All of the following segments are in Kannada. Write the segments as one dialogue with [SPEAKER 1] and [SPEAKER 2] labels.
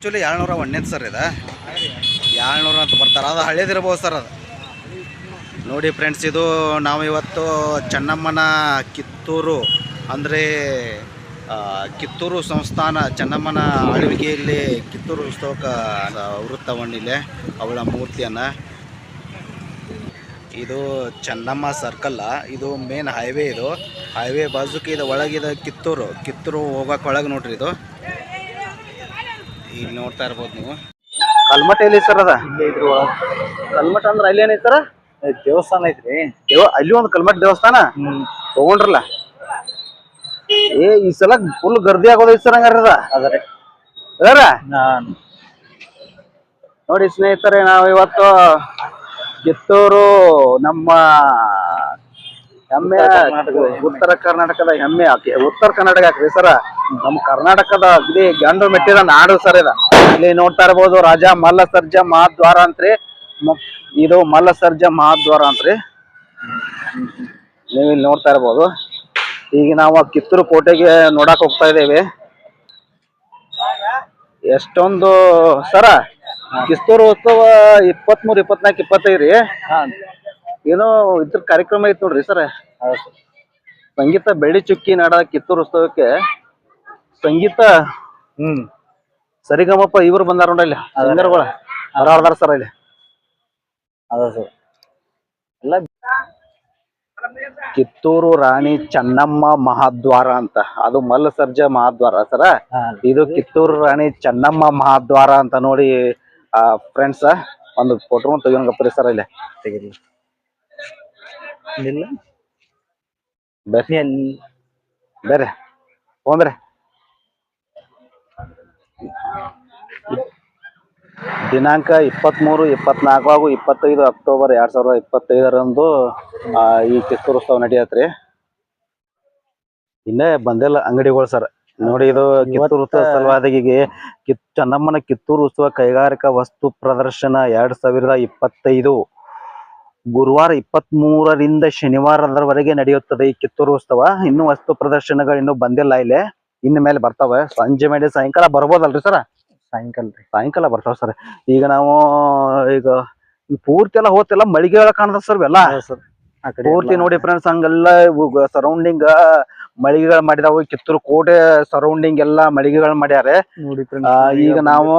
[SPEAKER 1] ಆ್ಯಕ್ಚುಲಿ ಏಳ್ನೂರ ಒಂದನೇದು ಸರ್ ಇದೆ. ಏಳ್ನೂರ ಅಂತ ಬರ್ತಾರೆ. ಅದು ಹಳೇದಿರ್ಬೋದು ಸರ್ ಅದು. ನೋಡಿ ಫ್ರೆಂಡ್ಸ್ ಇದು ನಾವು ಇವತ್ತು ಚೆನ್ನಮ್ಮನ ಕಿತ್ತೂರು, ಅಂದರೆ ಕಿತ್ತೂರು ಸಂಸ್ಥಾನ, ಚೆನ್ನಮ್ಮನ ಆಳ್ವಿಕೆಯಲ್ಲಿ ಕಿತ್ತೂರು ಉತ್ಸವಕ ವೃತ್ತವಣ್ಣಿಲೆ ಅವಳ ಮೂರ್ತಿಯನ್ನು. ಇದು ಚೆನ್ನಮ್ಮ ಸರ್ಕಲ್ಲ ಇದು ಮೇನ್ ಹೈವೇ ಇದು. ಹೈವೇ ಬಾಜುಕ್ಕೆ ಇದು ಒಳಗಿದೆ ಕಿತ್ತೂರು. ಕಿತ್ತೂರು ಹೋಗೋಕೆ ಒಳಗೆ ನೋಡ್ರಿ ಇದು. ಇಲ್ಲಿ ನೋಡ್ತಾ ಇರ್ಬೋದು ನೀವು. ಕಲ್ಮಠ ಎಲ್ಲಿ ಸರ್ ಅದ? ಕಲ್ಮಠ ಅಂದ್ರೆ ಅಲ್ಲಿ ಏನೈತರ ಸರ್?
[SPEAKER 2] ದೇವಸ್ಥಾನ ಐತ್ರಿ.
[SPEAKER 1] ದೇವ ಅಲ್ಲಿ ಒಂದು ಕಲ್ಮಠ ದೇವಸ್ಥಾನ? ತಗೊಂಡ್ರಲ್ಲ. ಏ ಈ ಸಲ ಫುಲ್ ಗರ್ದಿ ಆಗೋದೈತಿ ಸರ್ ಹಂಗಾರ ಅದ.
[SPEAKER 2] ಅದರ?
[SPEAKER 1] ಅದಾರ ನೋಡಿ ಸ್ನೇಹಿತರೆ ನಾವು ಇವತ್ತು ಕಿತ್ತೂರು ನಮ್ಮ ಹೆಮ್ಮೆ ಉತ್ತರ ಕರ್ನಾಟಕದ ಹೆಮ್ಮೆ. ಆಕೆ. ಉತ್ತರ ಕರ್ನಾಟಕ ಹಾಕ್ರಿ ಸರ. ನಮ್ಮ ಕರ್ನಾಟಕದ ಅಗ್ದಿ ಗಂಡು ಮೆಟ್ಟಿದ ನಾಡು ಸರ್ ಇದ. ಇಲ್ಲಿ ನೋಡ್ತಾ ಇರ್ಬೋದು ರಾಜ ಮಲ್ಲ ಸರ್ಜ ಮಹಾದ್ವಾರ ಅಂತ್ರಿ ಇದು ಮಲ್ಲ ಸರ್ಜ ಮಹಾದ್ವಾರ ಅಂತ್ರಿ ನೀವು ಇಲ್ಲಿ ನೋಡ್ತಾ ಇರ್ಬೋದು. ಈಗ ನಾವು ಕಿತ್ತೂರು ಕೋಟೆಗೆ ನೋಡಕ್ ಹೋಗ್ತಾ ಇದ್ದೇವೆ. ಎಷ್ಟೊಂದು ಸರ. ಕಿತ್ತೂರು ಉತ್ಸವ ಇಪ್ಪತ್ಮೂರು ಇಪ್ಪತ್ನಾಲ್ಕು ಇಪ್ಪತ್ತೈದು ರೀ. ಏನೋ ಇದ್ರ ಕಾರ್ಯಕ್ರಮ ಐತ್ ನೋಡ್ರಿ ಸರ್. ಸಂಗೀತ ಬೆಳ್ಳಿ ಚುಕ್ಕಿ ನಾಡ ಕಿತ್ತೂರು ಉತ್ಸವಕ್ಕೆ ಸಂಗೀತ
[SPEAKER 2] ಹ್ಮ್.
[SPEAKER 1] ಸರಿಗಮಪ್ಪ ಇವ್ರು ಬಂದಾರ ನೋಡಲ್ಲಿ ಸಿಂಗರ್ಗಳ ಹರಾಡ್ದಾರ ಸರ್ ಇಲ್ಲಿ.
[SPEAKER 2] ಅದ ಸರ್.
[SPEAKER 1] ಕಿತ್ತೂರು ರಾಣಿ ಚೆನ್ನಮ್ಮ ಮಹಾದ್ವಾರ ಅಂತ. ಅದು ಮಲ್ಲಸರ್ಜ ಮಹಾದ್ವಾರ ಸರ. ಇದು ಕಿತ್ತೂರು ರಾಣಿ ಚೆನ್ನಮ್ಮ ಮಹಾದ್ವಾರ ಅಂತ ನೋಡಿ ಫ್ರೆಂಡ್ಸ್ ಒಂದು ಫೋಟೋ ತೆಗಿಯೋಣ ಸರ್ ಇಲ್ಲಿ.
[SPEAKER 2] ತೆಗಿರಿ. ಇಲ್ಲ
[SPEAKER 1] ಬರ್ರಿ
[SPEAKER 2] ಅಲ್ಲಿ
[SPEAKER 1] ಬರ್ರ ಹೋಗ್ರೆ ದಿನಾಂಕ ಇಪ್ಪತ್ತ್ಮೂರು ಇಪ್ಪತ್ನಾಲ್ಕು ಹಾಗೂ ಇಪ್ಪತ್ತೈದು ಅಕ್ಟೋಬರ್ ಎರಡ್ ಸಾವಿರದ ಇಪ್ಪತ್ತೈದರಂದು ಈ ಕಿತ್ತೂರು ಉತ್ಸವ ನಡೆಯತ್ರಿ. ಇನ್ನೇ ಬಂದಿಲ್ಲ ಅಂಗಡಿಗಳು ಸರ್. ನೋಡಿ ಇದು ಕಿತ್ತೂರು ಉತ್ಸವ ಸಲುವಾದಿಗೆ ಕಿತ್ ಚೆನ್ನಮ್ಮನ ಕಿತ್ತೂರು ಉತ್ಸವ ಕೈಗಾರಿಕಾ ವಸ್ತು ಪ್ರದರ್ಶನ ಎರಡ್ ಸಾವಿರದ ಇಪ್ಪತ್ತೈದು. ಗುರುವಾರ ಇಪ್ಪತ್ತ್ ಮೂರರಿಂದ ಶನಿವಾರದವರೆಗೆ ನಡೆಯುತ್ತದೆ ಈ ಕಿತ್ತೂರು ಉತ್ಸವ. ಇನ್ನು ವಸ್ತು ಪ್ರದರ್ಶನಗಳು ಇನ್ನೂ ಬಂದಿಲ್ಲ ಇಲ್ಲಿ. ಇನ್ನು ಮೇಲೆ ಬರ್ತಾವೆ. ಸಂಜೆ ಮೇಲೆ ಸಾಯಂಕಾಲ ಬರ್ಬೋದಲ್ರಿ ಸರ?
[SPEAKER 2] ಸಾಯಂಕಾಲ ರೀ
[SPEAKER 1] ಸಾಯಂಕಾಲ ಬರ್ತಾವ ಸರ್. ಈಗ ನಾವು ಈಗ ಪೂರ್ತಿ ಎಲ್ಲ ಹೋತೆಲ್ಲ ಮಳಿಗೆ ಒಳಗ್ ಕಾಣದ ಸರ್ ಎಲ್ಲ ಪೂರ್ತಿ ನೋಡಿ ಫ್ರೆಂಡ್ಸ್ ಹಂಗೆಲ್ಲ ಸರೌಂಡಿಂಗ್ ಮಳಿಗೆಗಳು ಮಾಡಿದಾವು. ಕಿತ್ತೂರು ಕೋಟೆ ಸರೌಂಡಿಂಗ್ ಎಲ್ಲಾ ಮಳಿಗೆಗಳು ಮಾಡ್ಯಾರೆ. ಈಗ ನಾವು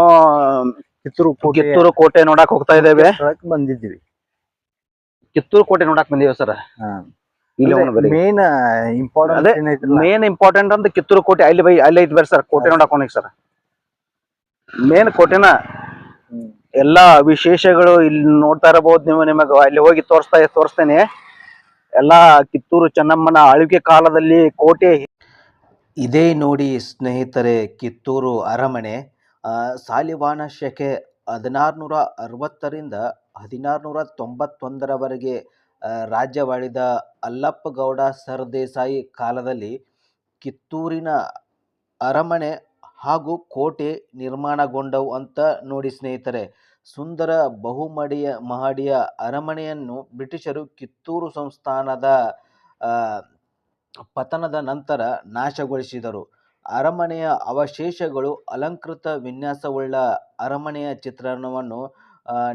[SPEAKER 2] ಕಿತ್ತೂರು
[SPEAKER 1] ಕಿತ್ತೂರು ಕೋಟೆ ನೋಡಕ್ ಹೋಗ್ತಾ ಇದ್ದೇವೆ.
[SPEAKER 2] ಬಂದಿದ್ದೀವಿ.
[SPEAKER 1] ಕಿತ್ತೂರು ಕೋಟೆ ನೋಡಕ್ ಬಂದೀವಿ ಸರ್. ಇಲ್ಲಿ
[SPEAKER 2] ಮೇನ್ ಇಂಪಾರ್ಟೆಂಟ್
[SPEAKER 1] ಮೇನ್ ಇಂಪಾರ್ಟೆಂಟ್ ಅಂದ್ರೆ ಕಿತ್ತೂರು ಕೋಟೆ ಅಲ್ಲಿ ಬೈ ಅಲ್ಲಿ ಐತಿ ಬರ್ರಿ ಸರ್ ಕೋಟೆ ನೋಡಕ್ ಹೋಗಿ ಸರ್. ಮೇನ್ ಕೋಟೆನ ಎಲ್ಲಾ ವಿಶೇಷಗಳು ಇಲ್ಲಿ ನೋಡ್ತಾ ಇರಬಹುದು ನೀವು ನಿಮಗೆ ಅಲ್ಲಿ ಹೋಗಿ ತೋರಿಸ್ತಾ ತೋರಿಸ್ತೇನೆ. ಎಲ್ಲಾ ಕಿತ್ತೂರು ಚೆನ್ನಮ್ಮನ ಆಳ್ವಿಕೆ ಕಾಲದಲ್ಲಿ ಕೋಟೆ ಇದೇ ನೋಡಿ ಸ್ನೇಹಿತರೆ ಕಿತ್ತೂರು ಅರಮನೆ. ಆ, ಸಾಲಿವಾಹನ ಶಕೆ ಹದಿನಾರುನೂರ ಅರವತ್ತರಿಂದ ಹದಿನಾರುನೂರ ತೊಂಬತ್ತೊಂದರವರೆಗೆ ರಾಜ್ಯವಾಳಿದ ಅಲ್ಲಪ್ಪಗೌಡ ಸರ್ದೇಸಾಯಿ ಕಾಲದಲ್ಲಿ ಕಿತ್ತೂರಿನ ಅರಮನೆ ಹಾಗೂ ಕೋಟೆ ನಿರ್ಮಾಣಗೊಂಡವು ಅಂತ ನೋಡಿ ಸ್ನೇಹಿತರೆ. ಸುಂದರ ಬಹುಮಡಿಯ ಮಹಡಿಯ ಅರಮನೆಯನ್ನು ಬ್ರಿಟಿಷರು ಕಿತ್ತೂರು ಸಂಸ್ಥಾನದ ಪತನದ ನಂತರ ನಾಶಗೊಳಿಸಿದರು. ಅರಮನೆಯ ಅವಶೇಷಗಳು ಅಲಂಕೃತ ವಿನ್ಯಾಸವುಳ್ಳ ಅರಮನೆಯ ಚಿತ್ರಣವನ್ನು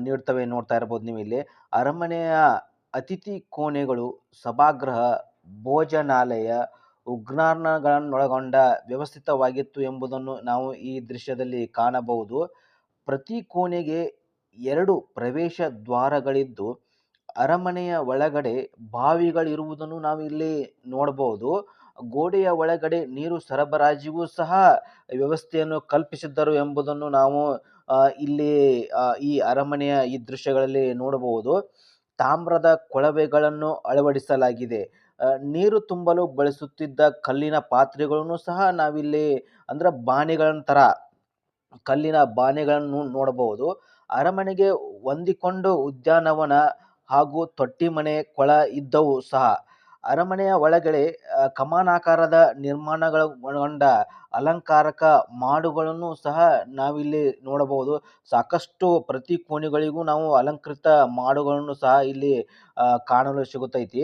[SPEAKER 1] ನೀಡ್ತವೆ ನೋಡ್ತಾ ಇರ್ಬೋದು ನೀವು ಇಲ್ಲಿ ಅರಮನೆಯ ಅತಿಥಿ ಕೋಣೆಗಳು, ಸಭಾಗೃಹ, ಭೋಜನಾಲಯ ಉಗ್ರಾಣಗಳನ್ನೊಳಗೊಂಡ ವ್ಯವಸ್ಥಿತವಾಗಿತ್ತು ಎಂಬುದನ್ನು ನಾವು ಈ ದೃಶ್ಯದಲ್ಲಿ ಕಾಣಬಹುದು. ಪ್ರತಿ ಕೋಣೆಗೆ ಎರಡು ಪ್ರವೇಶ ದ್ವಾರಗಳಿದ್ದು, ಅರಮನೆಯ ಒಳಗಡೆ ಬಾವಿಗಳಿರುವುದನ್ನು ನಾವು ಇಲ್ಲಿ ನೋಡಬಹುದು ಗೋಡೆಯ ಒಳಗಡೆ ನೀರು ಸರಬರಾಜಿಗೂ ಸಹ ವ್ಯವಸ್ಥೆಯನ್ನು ಕಲ್ಪಿಸಿದ್ದರು ಎಂಬುದನ್ನು ನಾವು ಇಲ್ಲಿ ಈ ಅರಮನೆಯ ಈ ದೃಶ್ಯಗಳಲ್ಲಿ ನೋಡಬಹುದು. ತಾಮ್ರದ ಕೊಳವೆಗಳನ್ನು ಅಳವಡಿಸಲಾಗಿದೆ. ನೀರು ತುಂಬಲು ಬಳಸುತ್ತಿದ್ದ ಕಲ್ಲಿನ ಪಾತ್ರೆಗಳನ್ನು ಸಹ ನಾವಿಲ್ಲಿ, ಅಂದ್ರೆ ಬಾನೆಗಳ ಥರ ಕಲ್ಲಿನ ಬಾನೆಗಳನ್ನು ನೋಡಬಹುದು. ಅರಮನೆಗೆ ಹೊಂದಿಕೊಂಡು ಉದ್ಯಾನವನ ಹಾಗೂ ತೊಟ್ಟಿಮನೆ, ಕೊಳ ಇದ್ದವು ಸಹ. ಅರಮನೆಯ ಒಳಗಡೆ ಕಮಾನಾಕಾರದ ನಿರ್ಮಾಣಗಳು ಒಳಗೊಂಡ ಅಲಂಕಾರಕ ಮಾಡುಗಳನ್ನು ಸಹ ನಾವಿಲ್ಲಿ ನೋಡಬಹುದು. ಸಾಕಷ್ಟು ಪ್ರತಿ ಕೋಣೆಗಳಿಗೂ ನಾವು ಅಲಂಕೃತ ಮಾಡುಗಳನ್ನು ಸಹ ಇಲ್ಲಿ ಕಾಣಲು ಸಿಗುತ್ತೈತಿ.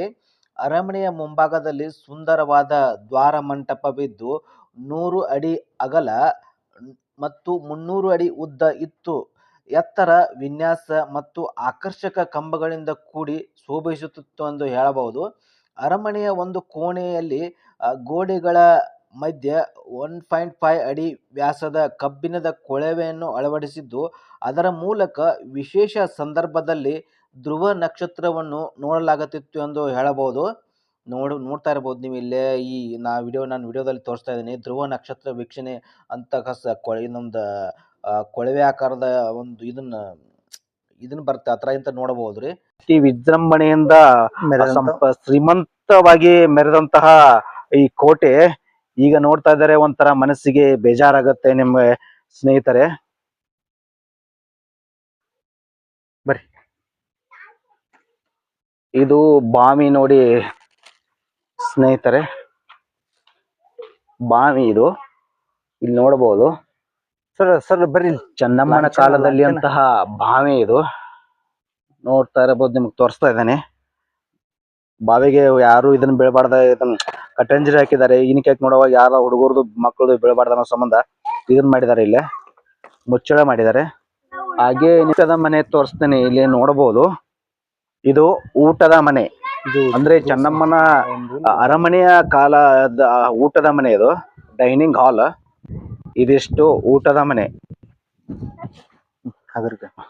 [SPEAKER 1] ಅರಮನೆಯ ಮುಂಭಾಗದಲ್ಲಿ ಸುಂದರವಾದ ದ್ವಾರ ಮಂಟಪವಿದ್ದು, ನೂರು ಅಡಿ ಅಗಲ ಮತ್ತು ಮುನ್ನೂರು ಅಡಿ ಉದ್ದ ಇತ್ತು. ಎತ್ತರ ವಿನ್ಯಾಸ ಮತ್ತು ಆಕರ್ಷಕ ಕಂಬಗಳಿಂದ ಕೂಡಿ ಶೋಭಿಸುತ್ತಿತ್ತು ಎಂದು ಹೇಳಬಹುದು. ಅರಮನೆಯ ಒಂದು ಕೋಣೆಯಲ್ಲಿ ಗೋಡೆಗಳ ಮಧ್ಯೆ ಒನ್ ಪಾಯಿಂಟ್ ಫೈವ್ ಅಡಿ ವ್ಯಾಸದ ಕಬ್ಬಿಣದ ಕೊಳವೆಯನ್ನು ಅಳವಡಿಸಿದ್ದು, ಅದರ ಮೂಲಕ ವಿಶೇಷ ಸಂದರ್ಭದಲ್ಲಿ ಧ್ರುವ ನಕ್ಷತ್ರವನ್ನು ನೋಡಲಾಗುತ್ತಿತ್ತು ಎಂದು ಹೇಳಬಹುದು. ನೋಡು, ನೋಡ್ತಾ ಇರ್ಬೋದು ನೀವು ಇಲ್ಲೇ ಈ, ನಾ ವಿಡಿಯೋ, ನಾನು ವಿಡಿಯೋದಲ್ಲಿ ತೋರಿಸ್ತಾ ಇದ್ದೀನಿ. ಧ್ರುವ ನಕ್ಷತ್ರ ವೀಕ್ಷಣೆ ಅಂತ ಕಸ ಕೊಳ, ಇನ್ನೊಂದು ಕೊಳವೆ ಆಕಾರದ ಒಂದು ಇದನ್ನ ಇದನ್ನ ಬರ್ತಾ ಹತ್ರ ಇಂತ ನೋಡಬಹುದು ರೀ ಈ ವಿಜೃಂಭಣೆಯಿಂದ ಸಂಪ ಶ್ರೀಮಂತವಾಗಿ ಮೆರೆದಂತಹ ಈ ಕೋಟೆ ಈಗ ನೋಡ್ತಾ ಇದ್ದಾರೆ ಒಂಥರ ಮನಸ್ಸಿಗೆ ಬೇಜಾರಾಗತ್ತೆ ನಿಮ್ಮ ಸ್ನೇಹಿತರೆ. ಬರ್ರಿ. ಇದು ಬಾವಿ ನೋಡಿ ಸ್ನೇಹಿತರೆ. ಬಾವಿ ಇದು. ಇಲ್ಲಿ ನೋಡಬಹುದು.
[SPEAKER 2] ಸರ್ ಸರ್ ಬರ್ರಿ. ಚಂದಮ್ಮನ
[SPEAKER 1] ಚೆನ್ನಮ್ಮನ ಕಾಲದಲ್ಲಿ. ಅಂತಹ ಬಾವಿ ಇದು. ನೋಡ್ತಾ ಇರಬಹುದು ನಿಮ್ಗೆ ತೋರಿಸ್ತಾ ಇದ್ದಾನೆ. ಬಾವಿಗೆ ಯಾರು ಇದನ್ನ ಬೆಳಬಾರ್ದ ಇದನ್ನ ಕಟ್ಟಂಜರಿ ಹಾಕಿದ್ದಾರೆ. ಇನ್ಕ್ಯಾಕ್ ನೋಡುವಾಗ ಯಾರ ಹುಡುಗರದು ಮಕ್ಕಳದು ಬೆಳಬಾರ್ದ ಅನ್ನೋ ಸಂಬಂಧ ಇದನ್ನ ಮಾಡಿದ್ದಾರೆ ಇಲ್ಲೇ. ಮುಚ್ಚಳ ಮಾಡಿದ್ದಾರೆ. ಹಾಗೆ ಊಟದ ಮನೆ ತೋರಿಸ್ತೇನೆ ಇಲ್ಲಿ ನೋಡಬಹುದು. ಇದು ಊಟದ ಮನೆ.
[SPEAKER 2] ಇದು
[SPEAKER 1] ಅಂದ್ರೆ ಚೆನ್ನಮ್ಮನ ಅರಮನೆಯ ಕಾಲದ ಊಟದ ಮನೆ ಇದು. ಡೈನಿಂಗ್ ಹಾಲ್ ಇದಿಷ್ಟು ಊಟದ ಮನೆ.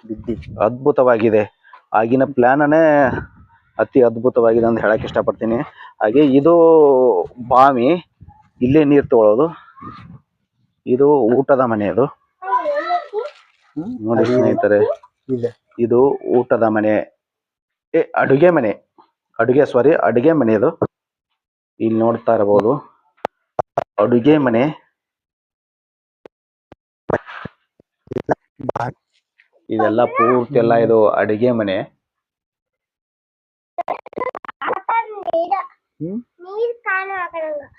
[SPEAKER 2] ಬಿದ್ದಿ.
[SPEAKER 1] ಅದ್ಭುತವಾಗಿದೆ. ಆಗಿನ ಪ್ಲಾನನೇ ಅತಿ ಅದ್ಭುತವಾಗಿದೆ ಅಂತ ಹೇಳಕ್ ಇಷ್ಟಪಡ್ತೀನಿ. ಹಾಗೆ ಇದು ಬಾವಿ ಇಲ್ಲೇ ನೀರು ತಗೊಳ್ಳೋದು ಇದು ಊಟದ ಮನೆ
[SPEAKER 2] ಅದು.
[SPEAKER 1] ನೋಡಿ ಸ್ನೇಹಿತರೆ ಇದು ಊಟದ ಮನೆ. ಏ ಅಡುಗೆ ಮನೆ. ಅಡುಗೆ ಸಾರಿ ಅಡುಗೆ ಮನೆ ಇದು ಇಲ್ಲಿ ನೋಡ್ತಾ ಇರಬಹುದು ಅಡುಗೆ ಮನೆ
[SPEAKER 2] ಬಾ-
[SPEAKER 1] ಇದೆಲ್ಲ ಪೂರ್ತಿ ಎಲ್ಲ ಇದು ಅಡಿಗೆ ಮನೆ.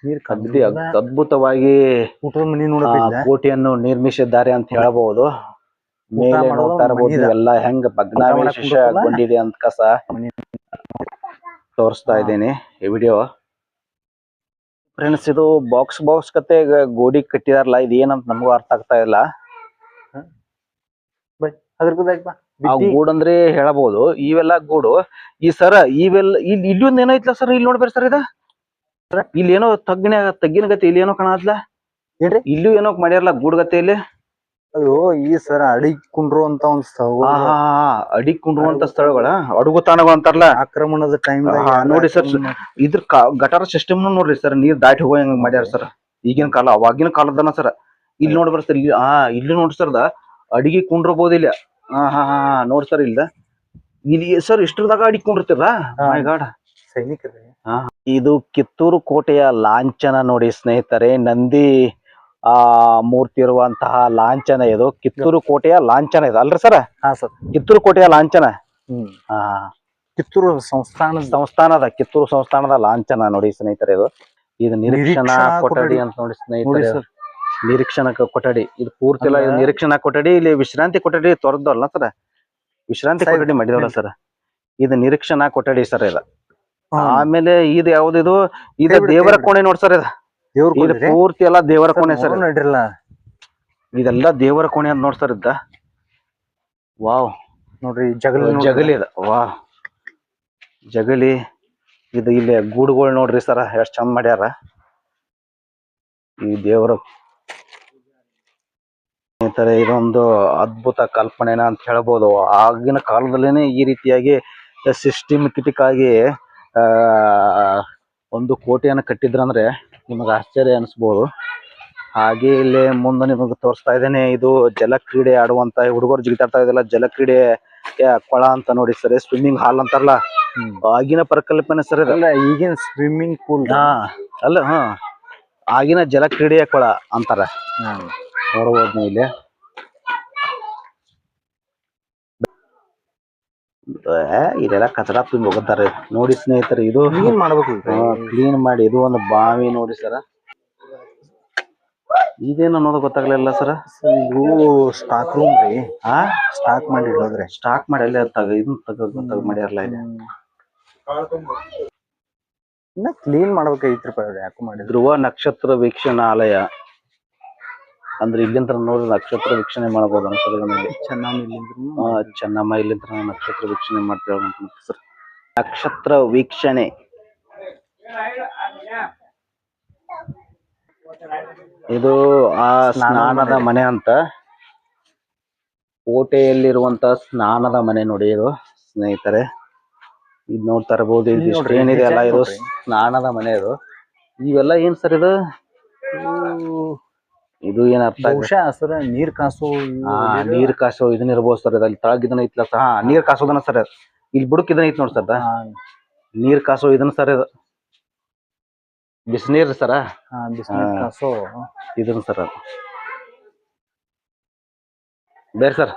[SPEAKER 3] ನೀರ್
[SPEAKER 1] ಅದ್ಭುತವಾಗಿ ಕೋಟೆಯನ್ನು ನಿರ್ಮಿಸಿದ್ದಾರೆ ಅಂತ ಹೇಳಬಹುದು ಮೇಲೆ
[SPEAKER 2] ಮಾಡೋದು
[SPEAKER 1] ನೋಡ್ತಾ ಇರಬಹುದು ಎಲ್ಲ ಹೆಂಗ್ ಭಗ್ನಾವಶೇಷಗೊಂಡಿದೆ ಅಂತ ಕಸ ತೋರಿಸ್ತಾ ಇದ್ದೀನಿ ಈ ವಿಡಿಯೋ. ಫ್ರೆಂಡ್ಸ್ ಇದು ಬಾಕ್ಸ್ ಬಾಕ್ಸ್ ಕತೆ ಗೋಡಿ ಕಟ್ಟಿದಾರಲ್ಲ ಇದೇನಂತ ಏನಂತ ನಮಗೂ ಅರ್ಥ ಆಗ್ತಾ ಇಲ್ಲ.
[SPEAKER 2] ಅದ್ರ ಬಾ?
[SPEAKER 1] ಆ ಗೂಡ್ ಅಂದ್ರೆ ಹೇಳಬಹುದು ಇವೆಲ್ಲ ಗೂಡು. ಈ ಸರ ಇವೆಲ್ಲ ಇಲ್ಲಿ ಇಲ್ಲಿ ಒಂದ್ ಏನೋ ಐತ್ಲ ಸರ್? ಇಲ್ಲಿ ನೋಡ್ಬೇರಿ ಸರ್ ಇದ. ಇಲ್ಲಿ ಏನೋ ತಗ್ಗಿನ ತಗ್ಗಿನ ಗತಿ ಇಲ್ಲಿ ಏನೋ ಕಾಣತ್ಲ.
[SPEAKER 2] ಏನ್ರಿ?
[SPEAKER 1] ಇಲ್ಲೂ ಏನೋ ಮಾಡ್ಯಾರಲ್ಲ ಗೂಡ್ ಗತಿ ಇಲ್ಲಿ.
[SPEAKER 2] ಅದು ಈ ಸರ ಅಡಿಗ್ ಕುಂಡ್ರು ಅಂತ ಒಂದ್ ಸ್ಥಳ
[SPEAKER 1] ಆ ಹಾ ಹಾ ಅಡಿ ಕುಂಡ್ರುವಂತ ಸ್ಥಳಗಳ. ಅಡುಗುತಾಣಗಳು ಅಂತಾರಲ್ಲ.
[SPEAKER 2] ಆಕ್ರಮಣದ ಟೈಮ್
[SPEAKER 1] ನೋಡಿ ಸರ್ ಇದ್ರ ಗಟಾರ ಸಿಸ್ಟಮ್ ನೋಡ್ರಿ ಸರ್ ನೀರ್ ದಾಟಿ ಹೋಗೋ ಹಂಗ ಮಾಡ್ಯಾರ ಸರ್. ಈಗಿನ ಕಾಲ ಅವಾಗಿನ ಕಾಲದನ ಸರ್. ಇಲ್ಲಿ ನೋಡ್ಬಾರ ಸರ್ ಇಲ್ಲಿ ಹಾ ಇಲ್ಲಿ ನೋಡ್ರಿ ಸರ್ ಅಡಿಗೆ ಕುಂಡ್ರಬಹುದು ಇಲ್ಲ ಹಾ ಹಾ ಹಾ ನೋಡ್ ಸರ್ ಇಲ್ಲ ಇಲ್ಲಿ ಸರ್ ಇಷ್ಟರದಾಗ
[SPEAKER 2] ಅಡಿಕೊಂಡಿರ್ತೀರ.
[SPEAKER 1] ಮೈ ಗಾಡ್
[SPEAKER 2] ಸೈನಿಕರೇ.
[SPEAKER 1] ಇದು ಕಿತ್ತೂರು ಕೋಟೆಯ ಲಾಂಛನ ನೋಡಿ ಸ್ನೇಹಿತರೆ ನಂದಿ ಆ ಮೂರ್ತಿ ಇರುವಂತಹ ಲಾಂಛನ ಇದು. ಕಿತ್ತೂರು ಕೋಟೆಯ ಲಾಂಛನ ಇದು. ಅಲ್ರಿ ಸರ್
[SPEAKER 2] ಹಾ ಸರ್
[SPEAKER 1] ಕಿತ್ತೂರು ಕೋಟೆಯ ಲಾಂಛನ?
[SPEAKER 2] ಹ್ಮ್.
[SPEAKER 1] ಹಾ.
[SPEAKER 2] ಕಿತ್ತೂರು ಸಂಸ್ಥಾನ
[SPEAKER 1] ಸಂಸ್ಥಾನದ ಕಿತ್ತೂರು ಸಂಸ್ಥಾನದ ಲಾಂಛನ ನೋಡಿ ಸ್ನೇಹಿತರೆ ಇದು. ಇದು ನಿರೀಕ್ಷಣಾ ಕೊಠಡಿ. ಅಂತ ನೋಡಿ
[SPEAKER 2] ನೋಡಿ
[SPEAKER 1] ಸ್ನೇಹಿತರೆ
[SPEAKER 2] ಸರ್
[SPEAKER 1] ನಿರೀಕ್ಷಣಾ ಕೊಠಡಿ. ಇದು ಪೂರ್ತಿ ಎಲ್ಲ ಇದು ನಿರೀಕ್ಷಣಾ ಕೊಠಡಿ ಇಲ್ಲಿ ವಿಶ್ರಾಂತಿ ಕೊಠಡಿ ತೊರೆದಲ್ಲ ಸರ? ವಿಶ್ರಾಂತಿ. ಕೊಠಡಿ ಮಾಡಿದವಲ್ಲ ಸರ್? ಇದು ನಿರೀಕ್ಷಣಾ ಕೊಠಡಿ ಸರ್ ಇದ. ಆಮೇಲೆ ಇದು ಯಾವ್ದು ಇದು? ಇದು ದೇವರ ಕೋಣೆ ನೋಡ್ ಸರ್ ಇದು.
[SPEAKER 2] ದೇವ್ರ
[SPEAKER 1] ಇದು ಪೂರ್ತಿ ಎಲ್ಲ ದೇವರ ಕೋಣೆ ಸರ್
[SPEAKER 2] ನೋಡಿರಲ್ಲ.
[SPEAKER 1] ಇದೆಲ್ಲ ದೇವರ ಕೋಣೆ ಅಂತ ನೋಡ್ತಾರ ಸರ್ ಇದ್ದ. ವಾವ್.
[SPEAKER 2] ನೋಡ್ರಿ ಜಗಲಿ.
[SPEAKER 1] ಜಗಲಿ ಅದ ವಾ ಜಗಲಿ ಇದು ಇಲ್ಲಿ ಗೂಡುಗಳು ನೋಡ್ರಿ ಸರ ಎಷ್ಟ್ ಚಂದ ಮಾಡ್ಯಾರ. ಈ ದೇವರ ಸ್ನೇಹಿತರೆ ಇದೊಂದು ಅದ್ಭುತ ಕಲ್ಪನೆನ ಅಂತ ಹೇಳ್ಬೋದು. ಆಗಿನ ಕಾಲದಲ್ಲೇನೆ ಈ ರೀತಿಯಾಗಿ ಸಿಸ್ಟಮ್ಯಾಟಿಕ್ ಆಗಿ ಒಂದು ಕೋಟೆಯನ್ನು ಕಟ್ಟಿದ್ರಂದ್ರೆ ನಿಮಗೆ ಆಶ್ಚರ್ಯ ಅನಿಸ್ಬೋದು. ಹಾಗೆ ಇಲ್ಲಿ ಮುಂದೆ ನಿಮಗೆ ತೋರಿಸ್ತಾ ಇದ್ದೇನೆ ಇದು ಜಲ ಕ್ರೀಡೆ ಆಡುವಂತ ಹುಡುಗರು ಜಿಗಿತಾಡ್ತಾ ಇದೆಲ್ಲ ಜಲ ಕ್ರೀಡೆ ಕೊಳ ಅಂತ ನೋಡಿ ಸರ್ ಸ್ವಿಮ್ಮಿಂಗ್ ಹಾಲ್ ಅಂತಾರಲ್ಲ? ಆಗಿನ ಪರಿಕಲ್ಪನೆ ಸರ್
[SPEAKER 2] ಅಲ್ಲ ಈಗಿನ ಸ್ವಿಮ್ಮಿಂಗ್ ಪೂಲ್
[SPEAKER 1] ಹಾ ಅಲ್ಲ ಹಾ. ಆಗಿನ ಜಲ ಕ್ರೀಡೆಯ ಕೊಳ ಅಂತಾರ. ನೋಡ್ಬೋದು ನೀವು ಇಲ್ಲಿ ಇದೆಲ್ಲ ಕಚಡ ತುಂಬಿ ಹೋಗುತ್ತಾರೆ. ನೋಡಿ ಸ್ನೇಹಿತರೆ ಇದು
[SPEAKER 2] ಏನ್ ಮಾಡ್ಬೇಕು
[SPEAKER 1] ಕ್ಲೀನ್ ಮಾಡಿ ಇದು ಒಂದು ಬಾವಿ ನೋಡಿ ಸರ. ಇದೇನು ಅನ್ನೋದು ಗೊತ್ತಾಗ್ಲಿಲ್ಲ ಸರ್?
[SPEAKER 2] ಇದು ಸ್ಟಾಕ್ ರೂಮ್ ರೀ.
[SPEAKER 1] ಹಾ
[SPEAKER 2] ಸ್ಟಾಕ್ ಮಾಡಿ ಇಡೋದ್ರಿ.
[SPEAKER 1] ಸ್ಟಾಕ್ ಮಾಡಿ ಅಲ್ಲೇ ತಗ ಇದನ್ನ ತಗ ತಗ ಮಾಡ್ಯಾರಲ್ಲ ಇದೆ
[SPEAKER 2] ಇನ್ನ ಕ್ಲೀನ್ ಮಾಡ್ಬೇಕೈತ್ರಿ ಯಾಕೆ ಮಾಡಿ
[SPEAKER 1] ಧ್ರುವ ನಕ್ಷತ್ರ ವೀಕ್ಷಣಾಲಯ. ಅಂದ್ರೆ ಇಲ್ಲಿಂದ ನೋಡಿ ನಕ್ಷತ್ರ ವೀಕ್ಷಣೆ ಮಾಡಬಹುದು ಅನ್ಸರ್ ಇದರಲ್ಲಿ
[SPEAKER 2] ಚೆನ್ನಮ್ಮ
[SPEAKER 1] ಇಲ್ಲಿಂದ ಚೆನ್ನಮ್ಮ ಇಲ್ಲಿಂದ ನಕ್ಷತ್ರ ವೀಕ್ಷಣೆ ಮಾಡ್ತೇವೆ ಸರ್. ನಕ್ಷತ್ರ ವೀಕ್ಷಣೆ. ಇದು ಆ ಸ್ನಾನದ ಮನೆ ಅಂತ. ಕೋಟೆಯಲ್ಲಿರುವಂತ ಸ್ನಾನದ ಮನೆ ನೋಡಿ ಇದು ಸ್ನೇಹಿತರೆ. ಇದು ನೋಡ್ತಾ ಇರಬಹುದು
[SPEAKER 2] ಇಲ್ಲಿ
[SPEAKER 1] ಇದು ಏನಿದೆ ಅಲ್ಲ ಇದು ಸ್ನಾನದ ಮನೆ ಇದು. ಇವೆಲ್ಲ ಏನ್ ಸರ್ ಇದು ಇದು ಏನ್ ಅರ್ಥ ಆಗ್ಲಿಲ್ಲ.
[SPEAKER 2] ಬಹುಶಃ ಸರ್ ನೀರ್ ಕಾಸೋ
[SPEAKER 1] ನೀರ್ ಕಾಸೋ ಇದನ್ನ ಇರ್ಬೋದು ಸರ್ ಅಲ್ಲಿ ತಳಗ್ ಇದನ್ನ ಐತ್ಲ ಹಾ ನೀರ್ ಕಾಸೋದನ್ನ ಸರ್ ಇಲ್ಲಿ ಬುಡಕ್ ಇದನ್ನ ಐತ್ ನೋಡಿ ಸರ್.
[SPEAKER 2] ಹಾ,
[SPEAKER 1] ನೀರ್ ಕಾಸೋ ಇದನ್ನ ಸರ್ ಇದು. ಬಿಸಿನೀರ್ ಸರ.
[SPEAKER 2] ಹಾ, ಬಿಸಿನೀರ್
[SPEAKER 1] ನೀರ್
[SPEAKER 2] ಕಾಸು.
[SPEAKER 1] ಇದನ್ನ ಸರ್ ಅದು. ಬೇರೆ ಸರ್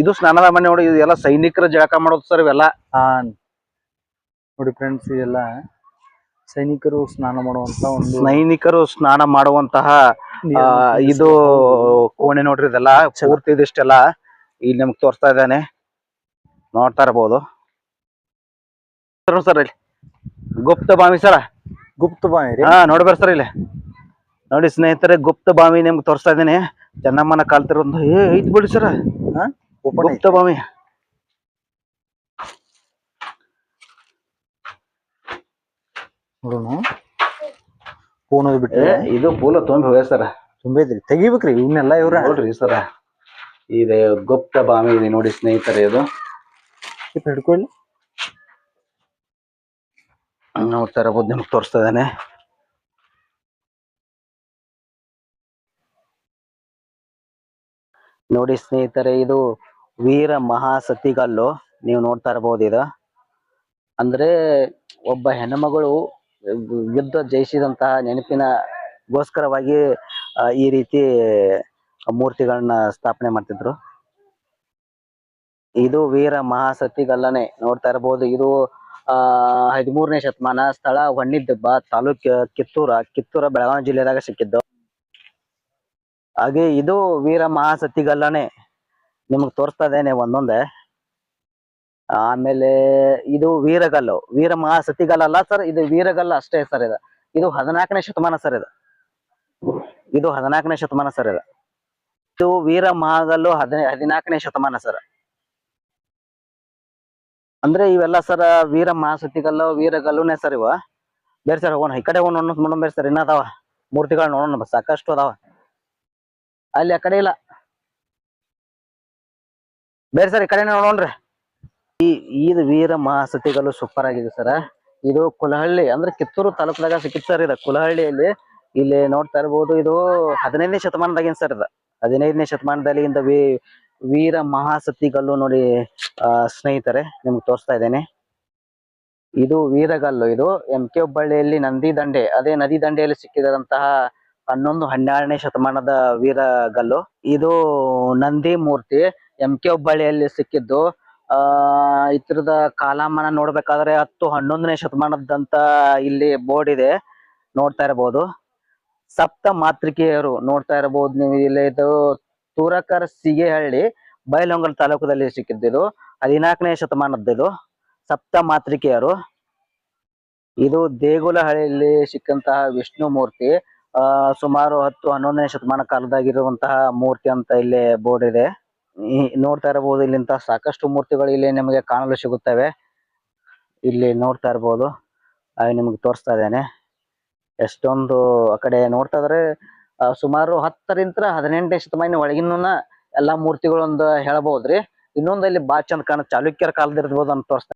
[SPEAKER 1] ಇದು ಸ್ನಾನದ ಮನೆ ನೋಡಿ ಇದೆಲ್ಲ ಸೈನಿಕರ ಜಳಕ ಮಾಡೋದು ಸರ್ ಇವೆಲ್ಲ.
[SPEAKER 2] ಹಾ. ನೋಡಿ ಫ್ರೆಂಡ್ಸ್ ಇದೆಲ್ಲ ಸೈನಿಕರು ಸ್ನಾನ ಮಾಡುವಂತ ಒಂದು
[SPEAKER 1] ಸೈನಿಕರು ಸ್ನಾನ ಮಾಡುವಂತಹ ಆ, ಇದು ಕೋಣೆ ನೋಡ್ರಿ ಇದೆಲ್ಲ ಪೂರ್ತಿ ಇದಿಷ್ಟೆಲ್ಲ ಇಲ್ಲಿ ನಮ್ಗೆ ತೋರಿಸ್ತಾ ಇದ್ದಾನೆ. ನೋಡ್ತಾ ಇರಬಹುದು ಸರ್ ಇಲ್ಲಿ. ಗುಪ್ತ ಬಾವಿ ಸರ.
[SPEAKER 2] ಗುಪ್ತ ಬಾವಿ
[SPEAKER 1] ಹಾ ನೋಡ್ಬೇಡಿ ಸರ್ ಇಲ್ಲಿ. ನೋಡಿ ಸ್ನೇಹಿತರೆ ಗುಪ್ತ ಬಾವಿ ನಿಮ್ಗೆ ತೋರಿಸ್ತಾ ಇದ್ದೀನಿ. ಚೆನ್ನಮ್ಮನ ಕಾಲ್ತಿರೋದು ಏ ಐತ್ ಬಿಡಿ ಸರ್. ಗುಪ್ತ ಬಾವಿ
[SPEAKER 2] ನೋಡೋಣ. ಫೋನ್
[SPEAKER 1] ಏ
[SPEAKER 2] ಬಿಟ್ರೆ
[SPEAKER 1] ಇದು ಪೂಲ ತುಂಬಿ ಹೋಗ್ಯ ಸರ.
[SPEAKER 2] ತುಂಬೈತ್ರಿ ತೆಗಿಬೇಕ್ರಿ ಇವನ್ನೆಲ್ಲ ಇವ್ರ.
[SPEAKER 1] ನೋಡ್ರಿ ಸರ. ಇದೆ ಗುಪ್ತ ಬಾಮಿ ಇದೆ ನೋಡಿ ಸ್ನೇಹಿತರೆ ಇದು.
[SPEAKER 2] ಹಿಡ್ಕೊಳ್ಳಿ.
[SPEAKER 1] ನೋಡ್ತಾ ಇರಬಹುದು ನಿಮ್ಗೆ ತೋರಿಸ್ತಾ ಇದ್ದಾನೆ ನೋಡಿ ಸ್ನೇಹಿತರೆ ಇದು ವೀರ ಮಹಾಸತಿಗಲ್ಲು. ನೀವು ನೋಡ್ತಾ ಇರಬಹುದು ಇದು. ಅಂದ್ರೆ ಒಬ್ಬ ಹೆಣ್ಣುಮಗಳು ಯುದ್ಧ ಜಯಿಸಿದಂತಹ ನೆನಪಿನ ಗೋಸ್ಕರವಾಗಿ ಈ ರೀತಿ ಮೂರ್ತಿಗಳನ್ನ ಸ್ಥಾಪನೆ ಮಾಡ್ತಿದ್ರು. ಇದು ವೀರ ಮಹಾಸತಿಗಲ್ಲನೆ ನೋಡ್ತಾ ಇರಬಹುದು ಇದು, ಆ, ಹದಿಮೂರನೇ ಶತಮಾನ ಸ್ಥಳ ಹೊನ್ನಿದ್ದಬ್ಬ ತಾಲೂಕ್ ಕಿತ್ತೂರ ಕಿತ್ತೂರ ಬೆಳಗಾವಿ ಜಿಲ್ಲೆದಾಗ ಸಿಕ್ಕಿದ್ದು. ಹಾಗೆ ಇದು ವೀರ ಮಹಾಸತಿಗಲ್ಲನೆ ನಿಮಗ್ ತೋರಿಸ್ತಾ ಇದ್ದೇನೆ ಒಂದೊಂದೇ. ಆಮೇಲೆ ಇದು ವೀರಗಲ್ಲು, ವೀರ ಮಹಾಸತಿಗಲ್ಲ ಅಲ್ಲ ಸರ್ ಇದು ವೀರಗಲ್ಲು ಅಷ್ಟೇ ಸರ್ ಇದು. ಇದು ಹದಿನಾಲ್ಕನೇ ಶತಮಾನ ಸರ್ ಇದು. ಇದು ಹದಿನಾಲ್ಕನೇ ಶತಮಾನ ಸರ್ ಇದು. ಇದು ವೀರ ಮಹಾಗಲ್ಲು ಹದಿ ಹದಿನಾಲ್ಕನೇ ಶತಮಾನ ಸರ್ ಅಂದ್ರೆ ಇವೆಲ್ಲ ಸರ್ ವೀರ ಮಹಾಸತಿಗಲ್ಲು, ವೀರಗಲ್ಲುನೇ ಸರ್ ಇವ. ಬೇರೆ ಸರ್ ಹೋಗೋಣ ಈ ಕಡೆ ಹೋಗೋಣ ನೋಡೋಣ ಬೇರೆ ಸರ್ ಇನ್ನ ಅದಾವ. ಮೂರ್ತಿಗಳು ನೋಡೋಣ ಸಾಕಷ್ಟು ಅದಾವ. ಅಲ್ಲಿ ಆ ಕಡೆ ಇಲ್ಲ. ಬೇರೆ ಸರ್ ಈ ಕಡೆನೇ ನೋಡೋಣ್ರಿ. ಈ ಈದ್ ವೀರ ಮಹಾಸತಿಗಳು ಸೂಪರ್ ಆಗಿದೆ ಸರ್ ಇದು ಕುಲಹಳ್ಳಿ ಅಂದ್ರೆ ಕಿತ್ತೂರು ತಾಲೂಕದಾಗ ಸಿಕ್ಕಿತ್ತು ಸರ್ ಇದು. ಕುಲಹಳ್ಳಿಯಲ್ಲಿ ಇಲ್ಲಿ ನೋಡ್ತಾ ಇರ್ಬೋದು ಇದು ಹದಿನೈದನೇ ಶತಮಾನದಾಗಿನ ಸರ್ ಇದು. ಹದಿನೈದನೇ ಶತಮಾನದಲ್ಲಿ ಇಂದ ವೀ ವೀರ ಮಹಾಸತಿಗಲ್ಲು ನೋಡಿ ಸ್ನೇಹಿತರೆ, ನಿಮ್ಗೆ ತೋರಿಸ್ತಾ ಇದ್ದೇನೆ. ಇದು ವೀರಗಲ್ಲು ಇದು. ಎಂ ಕೆ ಹುಬ್ಬಳ್ಳಿಯಲ್ಲಿ ನಂದಿ ದಂಡೆ, ಅದೇ ನದಿ ದಂಡೆಯಲ್ಲಿ ಸಿಕ್ಕಿದಂತಹ ಹನ್ನೊಂದು, ಹನ್ನೆರಡನೇ ಶತಮಾನದ ವೀರಗಲ್ಲು. ಇದು ನಂದಿ ಮೂರ್ತಿ ಎಂ ಕೆ ಹುಬ್ಬಳ್ಳಿಯಲ್ಲಿ ಸಿಕ್ಕಿದ್ದು. ಆ ಇತರದ ಕಾಲಮಾನ ನೋಡ್ಬೇಕಾದ್ರೆ ಹತ್ತು ಹನ್ನೊಂದನೇ ಶತಮಾನದಂತ ಇಲ್ಲಿ ಬೋರ್ಡ್ ಇದೆ. ನೋಡ್ತಾ ಇರಬಹುದು ಸಪ್ತ ಮಾತೃಕೆಯರು ನೋಡ್ತಾ ಇರಬಹುದು ನೀವು ಇಲ್ಲಿ. ಇದು ತೂರಕರ್ ಸಿಗೇಹಳ್ಳಿ, ಬೈಲಹೊಂಗಲ ತಾಲೂಕದಲ್ಲಿ ಸಿಕ್ಕಿದ್ದು ಹದಿನಾಲ್ಕನೇ ಶತಮಾನದ್ದು ಸಪ್ತ ಮಾತೃಕೆಯರು ಇದು ದೇಗುಲಹಳ್ಳಿಯಲ್ಲಿ ಸಿಕ್ಕಂತಹ ವಿಷ್ಣು ಮೂರ್ತಿ. ಆ, ಸುಮಾರು ಹತ್ತು ಹನ್ನೊಂದನೇ ಶತಮಾನ ಕಾಲದಾಗಿರುವಂತಹ ಮೂರ್ತಿ ಅಂತ ಇಲ್ಲಿ ಬೋರ್ಡ್ ಇದೆ. ನೋಡ್ತಾ ಇರಬಹುದು ಇಲ್ಲಿಂತ ಸಾಕಷ್ಟು ಮೂರ್ತಿಗಳು ಇಲ್ಲಿ ನಿಮಗೆ ಕಾಣಲು ಸಿಗುತ್ತವೆ. ಇಲ್ಲಿ ನೋಡ್ತಾ ಇರಬಹುದು ಹಾಗೆ ನಿಮಗೆ ತೋರಿಸ್ತಾ ಇದ್ದೇನೆ. ಎಷ್ಟೊಂದು ಆ ಕಡೆ ನೋಡ್ತಾ ಇದ್ರೆ ಸುಮಾರು ಹತ್ತರಿಂದ ಹದಿನೆಂಟನೇ ಶತಮಾನ ಒಳಗಿನ ಎಲ್ಲಾ ಮೂರ್ತಿಗಳು ಒಂದು ಹೇಳಬಹುದ್ರಿ ಇನ್ನೊಂದು ಇಲ್ಲಿ ಬಾ ಚಂದ ಕಾಣ, ಚಾಲುಕ್ಯರ ಕಾಲದಿರ್ಬೋದು ಅಂತ ತೋರಿಸ್ತಾ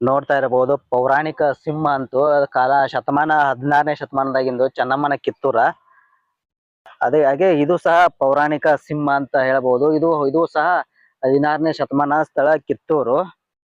[SPEAKER 1] ನೋಡ್ತಾ ಇರಬಹುದು ಪೌರಾಣಿಕ ಸಿಂಹ ಅಂತೂ ಕಾಲ ಶತಮಾನ ಹದಿನಾರನೇ ಶತಮಾನದಾಗಿಂದು ಚೆನ್ನಮ್ಮನ ಕಿತ್ತೂರ. ಅದೇ ಹಾಗೆ ಇದು ಸಹ ಪೌರಾಣಿಕ ಸಿಂಹ ಅಂತ ಹೇಳಬಹುದು ಇದು ಇದು ಸಹ ಹದಿನಾರನೇ ಶತಮಾನ ಸ್ಥಳ ಕಿತ್ತೂರು.